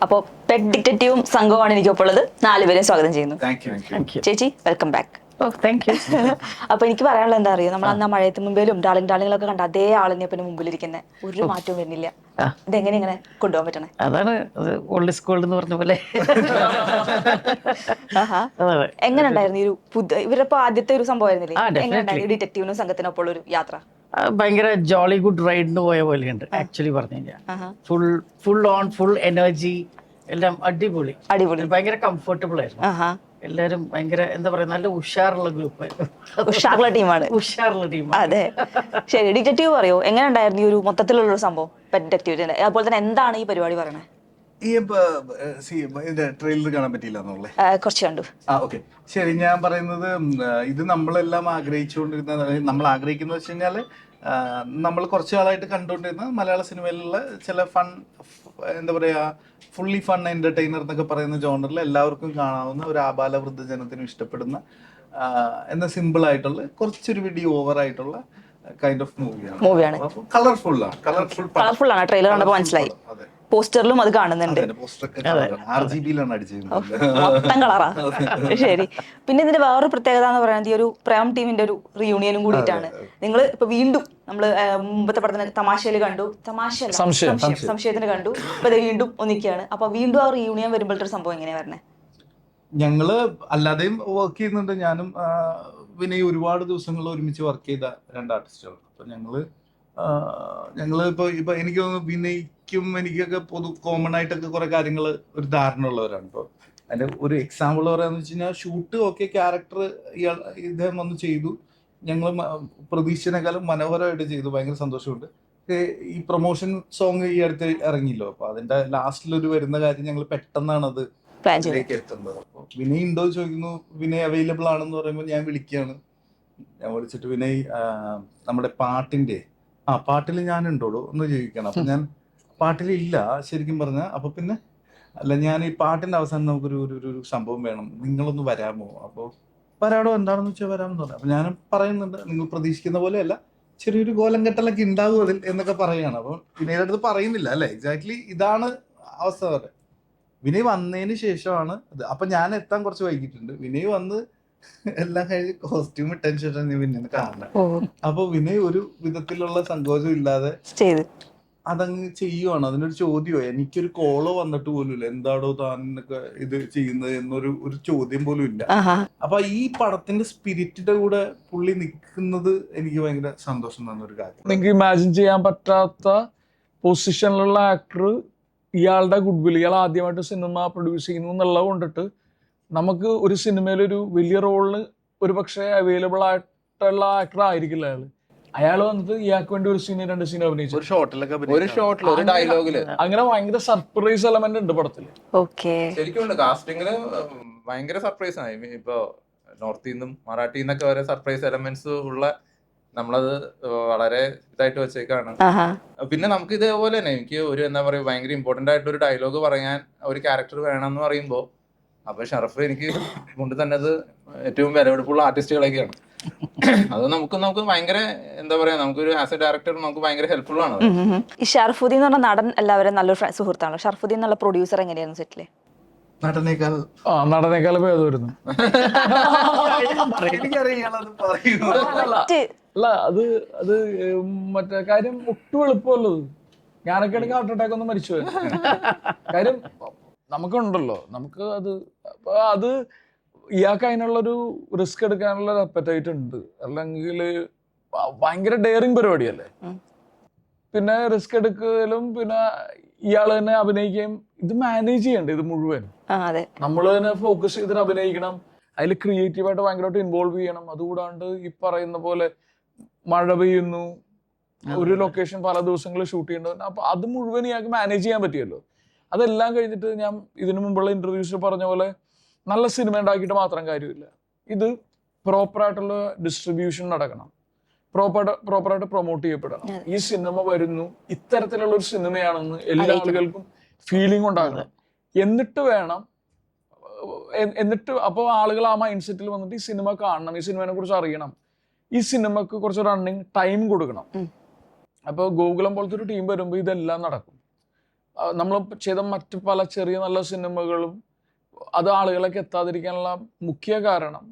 അപ്പോൾ പെറ്റ് ഡിറ്റക്റ്റീവും സംഘവുമാണ് എനിക്കൊപ്പം ഉള്ളത് നാലുപേരെയും സ്വാഗതം ചെയ്യുന്നു. ചേച്ചി വെൽക്കം ബാക്ക് അപ്പൊ എനിക്ക് പറയാനുള്ള എന്താ അറിയോ? നമ്മൾ അന്ന് ആ. മഴയത്ത് മുമ്പിലും ഡാളിംഗ് ഡാളിങ്ങളൊക്കെ കണ്ട അതേ ആളിനെ പിന്നെ മുമ്പിലിരിക്കുന്നത് ഒരു മാറ്റവും വരുന്നില്ല. ഇതെങ്ങനെ ഇങ്ങനെ കൊണ്ടുപോകാൻ പറ്റണേ? അതാണ് ഓൾഡ് സ്കൂൾ എന്ന് പറഞ്ഞ പോലെ. എങ്ങനെ ഉണ്ടായിരുന്നു ഈ ഒരു പുതിയ ഇവരപ്പോ ആദ്യത്തെ ഒരു സംഭവം ആയിരുന്നില്ലേ. എങ്ങനെ ഉണ്ടായിരുന്നു ഡിറ്റക്റ്റീവിനും സംഘത്തിനൊപ്പം ഒരു യാത്ര? ഭയങ്കര ജോളി ഗുഡ് റൈഡിന് പോയ പോലെയുണ്ട് ആക്ച്വലി പറഞ്ഞു കഴിഞ്ഞാൽ full full on full energy എല്ലാം അടിപൊളി. അടിപൊളി. ഭയങ്കര കംഫർട്ടബിൾ ആയിരുന്നു. എല്ലാരും ഭയങ്കര എന്താ പറയാ നല്ല ഉഷാറുള്ള ഗ്രൂപ്പ് ഉഷാറുള്ള ടീമാണ് ഉഷാറുള്ള ടീം അതെ. ശരി ഡിറ്റക്റ്റീവ് പറയോ എങ്ങനെ ഉണ്ടായിരുന്നു ഈ ഒരു മൊത്തത്തിലുള്ള ഒരു സംഭവം ഡിറ്റക്റ്റീവിന്റെ അതുപോലെ തന്നെ എന്താണ് ഈ പരിപാടി പറയുന്നത് ഈ സി ട്രെയിലർ കാണാൻ പറ്റിയില്ല എന്നുള്ളേ. കുറച്ച് കണ്ടു. ആ ഓക്കെ ശരി ഞാൻ പറയുന്നത് ഇത് നമ്മളെല്ലാം ആഗ്രഹിച്ചുകൊണ്ടിരുന്ന നമ്മൾ ആഗ്രഹിക്കുന്നത് വെച്ച് കഴിഞ്ഞാൽ നമ്മൾ കുറച്ച് കാലമായിട്ട് കണ്ടുകൊണ്ടിരുന്ന മലയാള സിനിമയിലുള്ള ചില ഫൺ എന്താ പറയാ ഫുള്ളി ഫൺ എന്റർടൈനർ എന്നൊക്കെ പറയുന്ന ജോണറിൽ എല്ലാവർക്കും കാണാവുന്ന ഒരു ആബാല വൃദ്ധജനത്തിനും ഇഷ്ടപ്പെടുന്ന എന്ന സിമ്പിൾ ആയിട്ടുള്ള കുറച്ചൊരു വീഡിയോ ഓവർ ആയിട്ടുള്ള കൈൻഡ് ഓഫ് മൂവിയാണ് മൂവിയാണ് കളർഫുൾ ആണ്. കളർഫുൾ കളർഫുൾ ആണ് ട്രെയിലർ കണ്ടപ്പോൾ മനസ്സിലായി. അതെ. പോസ്റ്ററിലും അത് കാണുന്നുണ്ട്. മൊത്തം കളറാ. ശരി. പിന്നെ ഇതിന്റെ വേറൊരു പ്രത്യേകത എന്ന് പറയുന്നത് ഈ ഒരു പ്രേം ടീമിന്റെ ഒരു റിയൂണിയനും കൂടിയിട്ടാണ്. നിങ്ങൾ ഇപ്പൊ വീണ്ടും നമ്മൾ മുമ്പത്തെ പടത്തിന് തമാശയിൽ കണ്ടു. തമാശ സംശയം. സംശയത്തിന് കണ്ടു. ഇപ്പൊ ഇത് വീണ്ടും ഒന്നിക്കുകയാണ് അപ്പൊ വീണ്ടും ആ റിയൂണിയൻ വരുമ്പോഴത്തെ ഒരു സംഭവം എങ്ങനെയാ വരണേ? ഞങ്ങൾ അല്ലാതെയും വർക്ക് ചെയ്യുന്നുണ്ട്. ഞാനും പിന്നെ ഒരുപാട് ദിവസങ്ങൾ ഒരുമിച്ച് വർക്ക് ചെയ്ത രണ്ട് ആർട്ടിസ്റ്റുകൾ അപ്പൊ ഞങ്ങൾ ഞങ്ങൾ ഇപ്പൊ ഇപ്പൊ എനിക്ക് തോന്നുന്നു വിനയ്ക്കും എനിക്കൊക്കെ പൊതു കോമൺ ആയിട്ടൊക്കെ കുറെ കാര്യങ്ങൾ ഒരു ധാരണ ഉള്ളവരാണ്. ഇപ്പൊ അതിന്റെ ഒരു എക്സാമ്പിൾ പറയാന്ന് വെച്ച് കഴിഞ്ഞാൽ ഷൂട്ട് ഓക്കെ ക്യാരക്ടർ ഇയാൾ ഇദ്ദേഹം വന്ന് ചെയ്തു. ഞങ്ങൾ പ്രതീക്ഷിച്ചതിനേക്കാളും മനോഹരമായിട്ട് ചെയ്തു. ഭയങ്കര സന്തോഷമുണ്ട്. ഈ പ്രൊമോഷൻ സോങ് ഈ അടുത്ത് ഇറങ്ങിയല്ലോ. അപ്പൊ അതിന്റെ ലാസ്റ്റിൽ ഒരു വരുന്ന കാര്യം ഞങ്ങൾ പെട്ടെന്നാണ് അത് ഇതിലേക്ക് എത്തുന്നത്. അപ്പൊ വിനയ് ഉണ്ടോ ചോദിക്കുന്നു. വിനയ് അവൈലബിൾ ആണെന്ന് പറയുമ്പോൾ ഞാൻ വിളിക്കുകയാണ്. ഞാൻ വിളിച്ചിട്ട് വിനയ് നമ്മുടെ പാട്ടിന്റെ ആ പാട്ടിൽ ഞാൻ ഉണ്ടോളൂ ഒന്ന് ചോദിക്കണം. അപ്പൊ ഞാൻ പാട്ടിൽ ഇല്ല ശരിക്കും പറഞ്ഞ. അപ്പൊ പിന്നെ അല്ല ഞാൻ ഈ പാട്ടിന്റെ അവസാനം നമുക്കൊരു ഒരു ഒരു- സംഭവം വേണം. നിങ്ങളൊന്ന് വരാമോ? അപ്പോൾ വരാടോ എന്താണെന്ന് വെച്ചാൽ വരാമെന്ന് പറഞ്ഞു അപ്പൊ ഞാൻ പറയുന്നുണ്ട് നിങ്ങൾ പ്രതീക്ഷിക്കുന്ന പോലെ അല്ല ചെറിയൊരു കോലം കെട്ടലൊക്കെ ഉണ്ടാവും അതിൽ എന്നൊക്കെ പറയുകയാണ്. അപ്പൊ വിനയുടെ അടുത്ത് പറയുന്നില്ല അല്ലെ? എക്സാക്ട്ലി ഇതാണ് അവസ്ഥ വരെ. വിനയ് വന്നതിന് ശേഷമാണ് ഇത്. അപ്പൊ ഞാൻ എത്താൻ കുറച്ച് വൈകിട്ടുണ്ട്. വിനയ് വന്ന് എല്ലാം കഴിഞ്ഞ് കോസ്റ്റ്യൂം ഇട്ടതിന് ശേഷം ഞാൻ വിനയനെ കാണുന്നത്. ഓ. അപ്പൊ വിനയ് ഒരു വിധത്തിലുള്ള സങ്കോചം ഇല്ലാതെ അതങ്ങ് ചെയ്യുവാണ്. അതിനൊരു ചോദ്യമോ എനിക്കൊരു കോളോ വന്നിട്ട് പോലും ഇല്ല എന്താടോ താൻ എന്നൊക്കെ ഇത് ചെയ്യുന്നത് എന്നൊരു ഒരു ചോദ്യം പോലും ഇല്ല. അപ്പൊ ഈ പടത്തിന്റെ സ്പിരിറ്റിന്റെ കൂടെ പുള്ളി നിൽക്കുന്നത് എനിക്ക് ഭയങ്കര സന്തോഷം തന്ന ഒരു കാര്യം. നിങ്ങൾക്ക് ഇമാജിൻ ചെയ്യാൻ പറ്റാത്ത പൊസിഷനിലുള്ള ആക്ടർ ഇയാളുടെ ഗുഡ് വിൽ ഇയാൾ ആദ്യമായിട്ട് സിനിമ പ്രൊഡ്യൂസ് ചെയ്യുന്നു എന്നുള്ളത് കൊണ്ടിട്ട് നമുക്ക് ഒരു സിനിമയിൽ ഒരു വലിയ റോളിന് ഒരു പക്ഷേ അവൈലബിൾ ആയിട്ടുള്ള ആക്ടർ ആയിരിക്കില്ല അയാൾ അയാൾ വന്നിട്ട് ഇയാൾക്ക് വേണ്ടി ഒരു സീൻ രണ്ട് സീൻ അഭിനയിച്ചു. ഒരു ഷോട്ടിലൊക്കെ ഒരു ഷോട്ടിൽ ഒരു ഡയലോഗിൽ അങ്ങനെ ഭയങ്കര സർപ്രൈസ് എലമെന്റ് ഉണ്ട് പടത്തിൽ ഓക്കെ ശരിക്കും കാസ്റ്റിംഗിൽ ഭയങ്കര സർപ്രൈസ് ആയി. ഇപ്പൊ നോർത്തിൽ നിന്നും മറാഠിയിൽ നിന്നൊക്കെ വരെ സർപ്രൈസ് എലമെന്റ്സ് ഉള്ള നമ്മളത് വളരെ ഇതായിട്ട് വെച്ചേക്കാണ്. പിന്നെ നമുക്ക് ഇതേപോലെ തന്നെ എനിക്ക് ഒരു എന്താ പറയുക ഭയങ്കര ഇമ്പോർട്ടന്റ് ആയിട്ട് ഒരു ഡയലോഗ് പറയാൻ ഒരു ക്യാരക്ടർ വേണം എന്ന് പറയുമ്പോൾ അപ്പൊ ഷറഫ് എനിക്ക് കൊണ്ട് തന്നെ അത് ഏറ്റവും വിലപിടിപ്പുള്ള ആർട്ടിസ്റ്റുകളൊക്കെയാണ് അത് നമുക്ക് നമുക്ക് ഭയങ്കര എന്താ പറയാ നമുക്കൊരു ആസ് എ ഡയറക്ടർ നമുക്ക് ഭയങ്കര ഹെൽപ്ഫുൾ ആണ്. ഈ ഷർഫുദ്ദീൻ എന്ന് പറഞ്ഞ നടൻ എല്ലാവരും നല്ലൊരു സുഹൃത്താണ് ഷർഫുദ്ദീൻ എന്നുള്ള പ്രൊഡ്യൂസർ എങ്ങനെയായിരുന്നു സെറ്റിൽ? നടനേക്കാൾ ആ നടനേക്കാൾ ഭേദമായിരുന്നു അല്ല അത് അത് മറ്റേ കാര്യം ഒട്ടും എളുപ്പമല്ലത് ഞാനൊക്കെ ആണെങ്കിൽ ഹാർട്ട് അറ്റാക്ക് ഒന്ന് മരിച്ചു കാര്യം നമുക്കുണ്ടല്ലോ. നമുക്ക് അത് അത് ഇയാൾക്ക് അതിനുള്ളൊരു റിസ്ക് എടുക്കാനുള്ള ഒരു അപ്പറ്റൈറ്റ് ഉണ്ട്. അല്ലെങ്കിൽ ഭയങ്കര ഡെയറിങ് പരിപാടിയല്ലേ. പിന്നെ റിസ്ക് എടുക്കലും പിന്നെ ഇയാൾ തന്നെ അഭിനയിക്കുകയും ഇത് മാനേജ് ചെയ്യണ്ടേ ഇത് മുഴുവൻ? നമ്മൾ തന്നെ ഫോക്കസ് ചെയ്തിട്ട് അഭിനയിക്കണം. അതിൽ ക്രിയേറ്റീവായിട്ട് ഭയങ്കരമായിട്ട് ഇൻവോൾവ് ചെയ്യണം. അതുകൂടാണ്ട് ഈ പറയുന്ന പോലെ മഴ പെയ്യുന്നു ഒരു ലൊക്കേഷൻ പല ദിവസങ്ങളിൽ ഷൂട്ട് ചെയ്യേണ്ടത്. അപ്പൊ അത് മുഴുവൻ ഇയാൾക്ക് മാനേജ് ചെയ്യാൻ പറ്റിയല്ലോ. അതെല്ലാം കഴിഞ്ഞിട്ട് ഞാൻ ഇതിനു മുമ്പുള്ള ഇന്റർവ്യൂസിൽ പറഞ്ഞ പോലെ നല്ല സിനിമ ഉണ്ടാക്കിയിട്ട് മാത്രം കാര്യമില്ല. ഇത് പ്രോപ്പറായിട്ടുള്ള ഡിസ്ട്രിബ്യൂഷൻ നടക്കണം. പ്രോപ്പറായിട്ട് പ്രോപ്പറായിട്ട് പ്രൊമോട്ട് ചെയ്യപ്പെടണം. ഈ സിനിമ വരുന്നു ഇത്തരത്തിലുള്ള ഒരു സിനിമയാണെന്ന് എല്ലാ ആളുകൾക്കും ഫീലിംഗ് ഉണ്ടാകണം. എന്നിട്ട് വേണം എന്നിട്ട് അപ്പോൾ ആളുകൾ ആ മൈൻഡ് സെറ്റിൽ വന്നിട്ട് ഈ സിനിമ കാണണം ഈ സിനിമയെ കുറിച്ച് അറിയണം. ഈ സിനിമക്ക് കുറച്ച് റണ്ണിങ് ടൈം കൊടുക്കണം. അപ്പോൾ ഗോകുലം പോലത്തെ ഒരു ടീം വരുമ്പോൾ ഇതെല്ലാം നടക്കും. നമ്മൾ ചെയ്ത മറ്റു പല ചെറിയ നല്ല സിനിമകളും അത് ആളുകളൊക്കെ എത്താതിരിക്കാനുള്ള മുഖ്യ കാരണം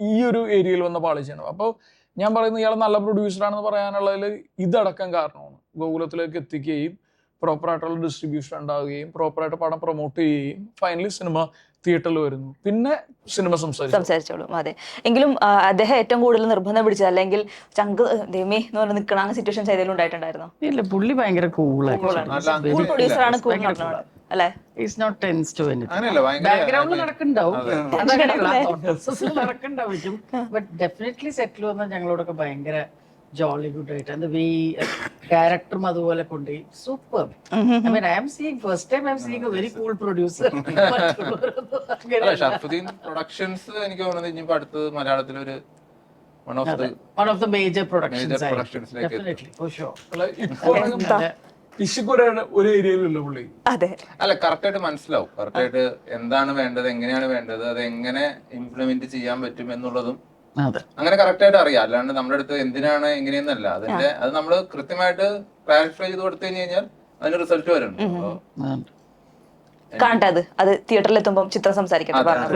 ഈ ഒരു ഏരിയയിൽ വന്ന പാളിച്ചാണ് അപ്പോൾ ഞാൻ പറയുന്നത് ഇയാൾ നല്ല പ്രൊഡ്യൂസറാണെന്ന് പറയാനുള്ളതിൽ ഇതടക്കം കാരണമാണ്. ഗോകുലത്തിലേക്ക് എത്തിക്കുകയും പ്രോപ്പറായിട്ടുള്ള ഡിസ്ട്രിബ്യൂഷൻ ഉണ്ടാവുകയും പ്രോപ്പറായിട്ട് പടം പ്രൊമോട്ട് ചെയ്യുകയും ഫൈനലി സിനിമ തിയേറ്ററിൽ വരുന്നു. പിന്നെ സിനിമ സംസാരിച്ചു സംസാരിച്ചോളും. അതെ. എങ്കിലും അദ്ദേഹം ഏറ്റവും കൂടുതൽ നിർബന്ധം പിടിച്ചത് അല്ലെങ്കിൽ ചങ്ക് ദേമേ എന്ന് പറഞ്ഞ് നിൽക്കണ സിറ്റുവേഷൻ ഉണ്ടായിട്ടുണ്ടായിരുന്നോ? ഇല്ല പുള്ളി ഭയങ്കര കൂളാണ് നല്ല കൂൾ അല്ലേ? ഈസ് നോട്ട് ടെൻസ് ടു ബാക്ക്ഗ്രൗണ്ടിൽ അതെ. അതങ്ങനെയല്ല നടക്കണ്ടാവും ബട്ട് ഡെഫിനറ്റ്ലി സെറ്റിൽ വന്ന ഞങ്ങളോടൊക്കെ ഭയങ്കര ജോളി ഗുഡ് ആയിട്ട് എന്താ വേ ക്യാരക്ടറും അതുപോലെ കൊണ്ടുപോയി. Super I mean I'm seeing first time I'm seeing a very cool producer അല്ല ഷർഫുദ്ദീൻ പ്രൊഡക്ഷൻസ് എനിക്ക് തോന്നുന്നത് ഇനിയിപ്പോ അടുത്ത് മലയാളത്തിൽ ഒരു one of the one of the major productions definitely for sure ഒരു ഏരിയയിലുള്ള പുള്ളി. അതെ. അല്ല കറക്റ്റ് ആയിട്ട് മനസ്സിലാവും. കറക്റ്റ് ആയിട്ട് എന്താണ് വേണ്ടത് എങ്ങനെയാണ് വേണ്ടത് അത് എങ്ങനെ ഇംപ്ലിമെന്റ് ചെയ്യാൻ പറ്റും എന്നുള്ളതും അങ്ങനെ കറക്റ്റ് ആയിട്ട് അറിയാം. അല്ലാണ്ട് നമ്മുടെ അടുത്ത് എന്തിനാണ് എങ്ങനെയെന്നല്ല അതിന്റെ അത് നമ്മൾ കൃത്യമായിട്ട് ക്ലാരിഫൈ ചെയ്ത് കൊടുത്തു കഴിഞ്ഞു കഴിഞ്ഞാൽ അതിന് റിസൾട്ട് വരുന്നുണ്ട്. കാണട്ടെ അത്. അത് തിയേറ്ററിൽ എത്തുമ്പോൾ ചിത്രം സംസാരിക്കട്ടെ പറഞ്ഞത്.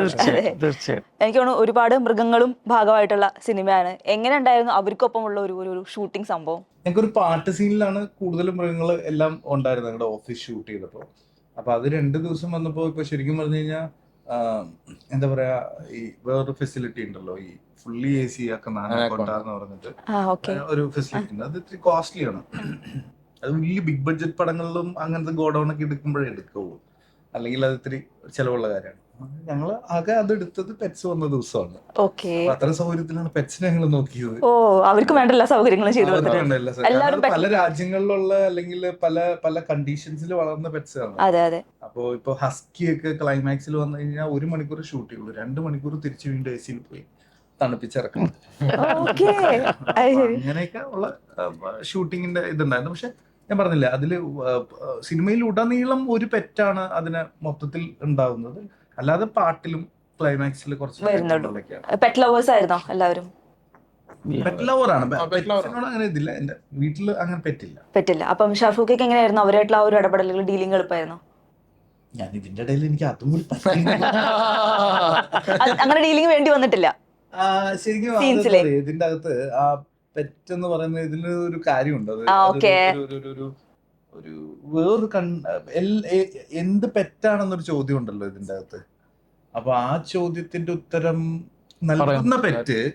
എനിക്ക് തോന്നുന്നു ഒരുപാട് മൃഗങ്ങളും ഭാഗമായിട്ടുള്ള സിനിമയാണ്. എങ്ങനെ ഉണ്ടായിരുന്നു അവർക്കൊപ്പമുള്ള ഒരു ഒരു ഷൂട്ടിംഗ് സംഭവം? ഞങ്ങൾക്കൊരു പാട്ട് സീനിലാണ് കൂടുതലും മൃഗങ്ങൾ എല്ലാം ഉണ്ടായിരുന്നത് ഞങ്ങളുടെ ഓഫീസ് ഷൂട്ട് ചെയ്തപ്പോൾ അപ്പൊ അത് രണ്ട് ദിവസം വന്നപ്പോൾ ഇപ്പൊ ശരിക്കും പറഞ്ഞു കഴിഞ്ഞാൽ എന്താ പറയാ ഈ വേറൊരു ഫെസിലിറ്റി ഉണ്ടല്ലോ ഈ ഫുള്ളി എ സി ആക്കുന്ന Anaconda. എന്ന് പറഞ്ഞിട്ട്. ഒരു ഫെസിലിറ്റി ഉണ്ട്. അത് ഇത്തിരി കോസ്റ്റ്ലി ആണ്. അത് വലിയ ബിഗ് ബഡ്ജറ്റ് പടങ്ങളിലും അങ്ങനത്തെ ഗോഡൗൺ ഒക്കെ എടുക്കുമ്പോഴേ എടുക്കുള്ളൂ. അല്ലെങ്കിൽ അത് ഇത്തിരി ചിലവുള്ള കാര്യമാണ്. ഞങ്ങൾ ആകെ അത് എടുത്തത് പെറ്റ്സ് വന്ന ദിവസമാണ്. അത്ര സൗകര്യത്തിലാണ് പെറ്റ്സിനെ ഞങ്ങൾ നോക്കിയത്. ഓ അവർക്ക് വേണ്ട എല്ലാ സൗകര്യങ്ങളും ചെയ്തു പല രാജ്യങ്ങളിലുള്ള അല്ലെങ്കിൽ പല പല കണ്ടീഷൻസിൽ വളർന്ന പെറ്റ്സ് ആണ്. അതെ അതെ. അപ്പോ ഇപ്പൊ ഹസ്കി ഒക്കെ ക്ലൈമാക്സിൽ വന്നു കഴിഞ്ഞാൽ ഒരു മണിക്കൂർ ഷൂട്ട് ചെയ്യുള്ളൂ. രണ്ട് മണിക്കൂർ തിരിച്ചു വീണ്ടും എ സിയിൽ പോയി തണുപ്പിച്ചിറക്കണം. അങ്ങനെയൊക്കെ ഉള്ള ഷൂട്ടിങ്ങിന്റെ ഇതുണ്ടായിരുന്നു. പക്ഷെ ഞാൻ പറഞ്ഞില്ല അതിൽ സിനിമയിൽ ഉടനീളം ഒരു പെറ്റാണ് അതിന് മൊത്തത്തിൽ ഉണ്ടാകുന്നത് അല്ലാതെ പാട്ടിലും ക്ലൈമാക്സിൽ കുറച്ച് പെറ്റ് ലവേഴ്സ് ആയിരുന്നോ എല്ലാവരും? പെറ്റ് ലവർ ആണ്. അങ്ങനെ ഇതില്ല. എന്റെ വീട്ടിൽ അങ്ങനെ പെറ്റില്ല. പറ്റില്ല. അപ്പം എങ്ങനെയായിരുന്നു? അവരായിട്ടുള്ള ആ ഒരു ഇടപെടലുകൾ ഡീലിംഗ് എളുപ്പമായിരുന്നു ഞാൻ ഇതിന്റെ ഇടയിൽ എനിക്ക് അതും കൂടി പറ്റില്ല അങ്ങനെ ഡീലിംഗ് വേണ്ടി വന്നിട്ടില്ല. ശരിക്കും ഇതിന്റെ അകത്ത് ആ പെറ്റ് എന്ന് പറയുന്ന ഇതിൽ ഒരു കാര്യമുണ്ട്. അത് അതൊരു- ഒരു- ഒരു- ഒരു- ഒരു വേറൊരു കൺ എന്ത് പെറ്റാണെന്നൊരു ചോദ്യം ഉണ്ടല്ലോ ഇതിന്റെ അകത്ത്. അപ്പൊ ആ ചോദ്യത്തിന്റെ ഉത്തരം നൽകുന്ന പെറ്റ്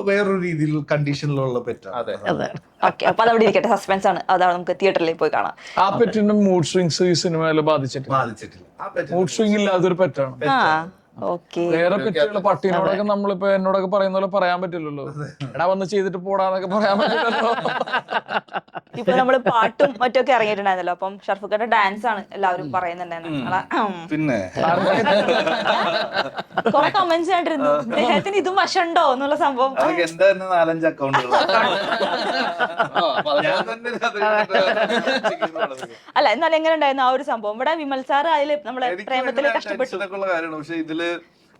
വേറൊരു രീതിയിൽ കണ്ടീഷനിലുള്ള പെറ്റാണ്. അതെ. അതെ. ഓക്കെ അപ്പൊ അതവിടെ ഇരിക്കട്ടെ. സസ്പെൻസ് ആണ്. അതാണ് നമുക്ക് തിയേറ്ററിൽ പോയി കാണാം. ആ പെറ്റിന്റെ മൂഡ് സ്വിങ്സ് ഈ സിനിമയിൽ ബാധിച്ചിട്ടില്ല. ബാധിച്ചിട്ടില്ല. മൂഡ് സ്വിങ് ഇല്ലാത്തൊരു പെറ്റാണ്. വേറെ പെറ്റുകൾ പട്ടീനോടൊക്കെ നമ്മളിപ്പോ എന്നോടൊക്കെ പറയുന്ന പോലെ പറയാൻ പറ്റില്ലല്ലോ. എടാ വന്ന് ചെയ്തിട്ട് പോടാന്നൊക്കെ പറയാൻ പറ്റില്ലല്ലോ. ഇപ്പൊ നമ്മൾ പാട്ടും മറ്റൊക്കെ ഇറങ്ങിയിട്ടുണ്ടായിരുന്നല്ലോ. അപ്പം ഷർഫുഖന്റെ ഡാൻസ് ആണ് എല്ലാവരും പറയുന്നുണ്ടായിരുന്നു. പിന്നെ കുറെ കമന്റ്സ് അദ്ദേഹത്തിന് ഇതും വശമുണ്ടോ എന്നുള്ള സംഭവം. നാലഞ്ച് അക്കൗണ്ടുകൾ. അല്ല എന്നാലും എങ്ങനെ ഉണ്ടായിരുന്നു ആ ഒരു സംഭവം? ഇവിടെ വിമൽ സാർ അതിൽ നമ്മളെ പ്രേമത്തിൽ കഷ്ടപ്പെട്ടു. പക്ഷെ ഇതിൽ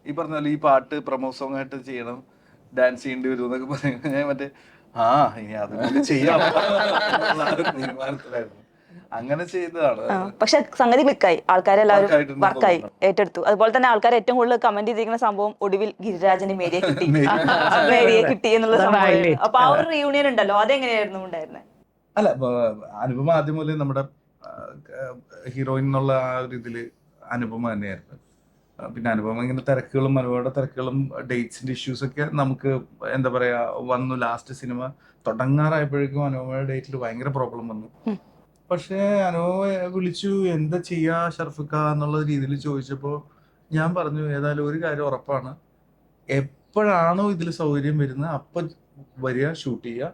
ഈ പറഞ്ഞ പോലെ ഈ പാട്ട് പ്രമോ സോങ് ആയിട്ട് ചെയ്യണം ഡാൻസ് ചെയ്യേണ്ടി വരും എന്നൊക്കെ പറയുന്നത്. ഞാൻ മറ്റേ ആ ഇനി അതുപോലെ ചെയ്യാം. തീരുമാനത്തിലായിരുന്നു. അങ്ങനെ ചെയ്തതാണ്. പക്ഷെ സംഗതി ക്ലിക്കായി. ആൾക്കാരെല്ലാവരും വർക്കായി ഏറ്റെടുത്തു. അതുപോലെ തന്നെ ആൾക്കാർ ഏറ്റവും കൂടുതൽ കമന്റ് ചെയ്തിരിക്കുന്ന സംഭവം ഒടുവിൽ ഗിരിരാജന് മേരിയെ കിട്ടി. മേരിയെ കിട്ടി. എന്നുള്ള സംഭവം. അപ്പൊ ആ ഒരു റീയൂണിയൻ ഉണ്ടല്ലോ അതെങ്ങനെയായിരുന്നു ഉണ്ടായിരുന്നത് അല്ല അനുപമ ആദ്യം മുതലേ നമ്മുടെ ഹീറോയിൻ എന്നുള്ള ആ ഒരു ഇതിൽ അനുപമ തന്നെയായിരുന്നു. പിന്നെ അനുഭവം ഇങ്ങനെ തിരക്കുകളും അനുപമയുടെ തിരക്കുകളും ഡേറ്റ്സിന്റെ ഇഷ്യൂസ് ഒക്കെ നമുക്ക് എന്താ പറയാ വന്നു. ലാസ്റ്റ് സിനിമ തുടങ്ങാറായപ്പോഴേക്കും അനുപമയുടെ ഡേറ്റിൽ ഭയങ്കര പ്രോബ്ലം വന്നു. പക്ഷെ അനുപമ വിളിച്ചു എന്താ ചെയ്യാ ഷർഫിക്ക? എന്നുള്ള രീതിയിൽ ചോദിച്ചപ്പോൾ ഞാൻ പറഞ്ഞു ഏതായാലും ഒരു കാര്യം ഉറപ്പാണ്. എപ്പോഴാണോ ഇതിൽ സൗകര്യം വരുന്നത് അപ്പൊ വരിക ഷൂട്ട് ചെയ്യുക.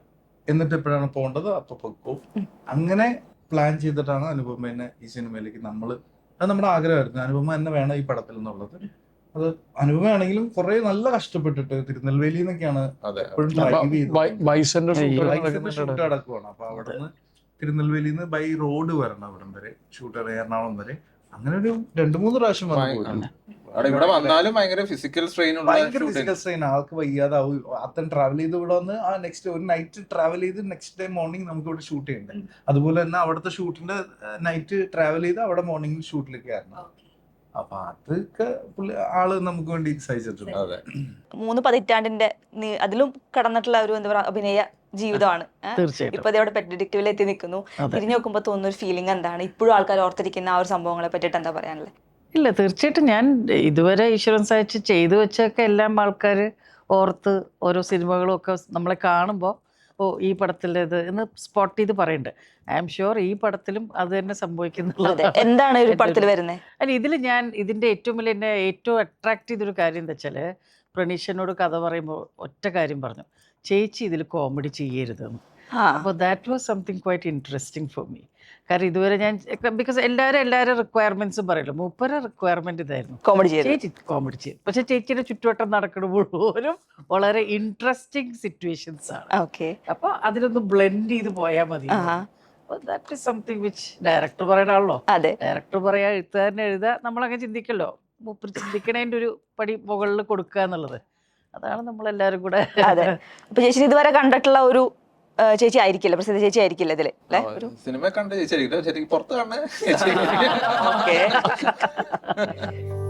എന്നിട്ട് എപ്പോഴാണ് പോകേണ്ടത് അപ്പൊ പൊക്കോ അങ്ങനെ പ്ലാൻ ചെയ്തിട്ടാണ് അനുപമേനെ ഈ സിനിമയിലേക്ക് നമ്മൾ അത് നമ്മുടെ ആഗ്രഹമായിരുന്നു. അനുപമ തന്നെ വേണം ഈ പടത്തിൽ എന്നുള്ളത്. അത് അനുപമയാണെങ്കിലും കുറെ നല്ല കഷ്ടപ്പെട്ടിട്ട് തിരുനെൽവേലി എന്നൊക്കെയാണ് ഷൂട്ട് ഷൂട്ട് അപ്പൊ അവിടെ. നിന്ന് തിരുനെൽവേലിയിൽ നിന്ന് ബൈ റോഡ് വരണം അവിടം വരെ. ഷൂട്ടർ എറണാകുളം വരെ. അങ്ങനെ ഒരു രണ്ടു മൂന്ന് പ്രാവശ്യം വന്ന് അവിടെ ഇവിടെ വന്നാലും ഭയങ്കര ഫിസിക്കൽ സ്ട്രെയിൻ ഉള്ള ഭയങ്കര. ഫിസിക്കൽ സ്ട്രെയിൻ ആൾക്ക് വയ്യാതാവും. അത്തം ട്രാവൽ ചെയ്ത് ഇവിടെ വന്ന് ആ നെക്സ്റ്റ് ഒരു നൈറ്റ് ട്രാവൽ ചെയ്ത് നെക്സ്റ്റ് ഡേ മോർണിംഗ് നമുക്ക് ഇവിടെ ഷൂട്ട് ചെയ്യണ്ടേ? അതുപോലെ തന്നെ അവിടുത്തെ ഷൂട്ടിന്റെ നൈറ്റ് ട്രാവൽ ചെയ്ത് അവിടെ മോർണിംഗ് ഷൂട്ടിലേക്ക് കയറണം. അപ്പൊ അതൊക്കെ ആൾ നമുക്ക് വേണ്ടി സഹിച്ചിട്ടുണ്ട്. അതെ. മൂന്ന് പതിറ്റാണ്ടിന്റെ അതിലും കടന്നിട്ടുള്ള ഒരു എന്താ പറയുക അഭിനയ ജീവിതമാണ്. ഇപ്പൊ അവിടെ ഡിറ്റക്റ്റീവിൽ എത്തി നിൽക്കുന്നു. തിരിഞ്ഞു നോക്കുമ്പോൾ തോന്നുന്ന ഒരു ഫീലിംഗ് എന്താണ്. ഇപ്പോഴും ആൾക്കാർ ഓർത്തിരിക്കുന്ന ആ ഒരു സംഭവങ്ങളെ പറ്റിയിട്ട് എന്താ പറയാനുള്ളത്? ഇല്ല തീർച്ചയായിട്ടും ഞാൻ ഇതുവരെ ഇൻഷുറൻസ് അയച്ച് ചെയ്തു വെച്ചൊക്കെ എല്ലാം ആൾക്കാർ ഓർത്ത് ഓരോ സിനിമകളും ഒക്കെ നമ്മളെ കാണുമ്പോൾ ഓ ഈ പടത്തിലേത് എന്ന് സ്പോട്ട് ചെയ്ത് പറയുന്നുണ്ട് ഐ എം ഷുവർ ഈ പടത്തിലും അത് തന്നെ സംഭവിക്കുന്നുള്ളത് എന്താണ് ഒരു പടത്തിൽ വരുന്നത് അല്ല ഇതിൽ ഞാൻ ഇതിന്റെ ഏറ്റവും വലിയ എന്നെ ഏറ്റവും അട്രാക്ട് ചെയ്തൊരു കാര്യം എന്താ വെച്ചാൽ പ്രണീഷനോട് കഥ പറയുമ്പോൾ ഒറ്റ കാര്യം പറഞ്ഞു. ചേച്ചി ഇതിൽ കോമഡി ചെയ്യരുതെന്ന്. അപ്പോൾ that was something quite interesting for me കാരണം ഇതുവരെ ഞാൻ ബിക്കോസ് എല്ലാവരും എല്ലാവരും റിക്വയർമെന്റ്സും പറയല്ലോ. മൂപ്പര റിക്വയർമെന്റ് ഇതായിരുന്നു. കോമഡി ചേച്ചി കോമഡി ചെയ്യും പക്ഷെ ചേച്ചിയുടെ ചുറ്റുവട്ടം നടക്കുന്ന മുഴുവനും വളരെ ഇൻട്രസ്റ്റിംഗ് സിറ്റുവേഷൻസ് ആണ്. ഓക്കെ അപ്പോൾ അതിലൊന്ന് ബ്ലെൻഡ് ചെയ്ത് പോയാൽ മതി. That is something which director പറയണല്ലോ അതെ. ഡയറക്ടർ പറയാ എഴുത്തുകാരനെ എഴുതുക. നമ്മളങ്ങനെ ചിന്തിക്കല്ലോ. മൂപ്പർ ചിന്തിക്കണതിന്റെ ഒരു പടി മുകളിൽ കൊടുക്കുക എന്നുള്ളത്. അതാണ് നമ്മളെല്ലാവരും കൂടെ അതെ. അപ്പൊ ചേച്ചി ഇതുവരെ കണ്ടിട്ടുള്ള ഒരു ചേച്ചി ആയിരിക്കില്ല പ്രസിദ്ധ ചേച്ചി ആയിരിക്കില്ല ഇതിൽ അല്ലെ? സിനിമ കണ്ട് ചേച്ചി ആയിരിക്കില്ല പുറത്ത് ഓക്കെ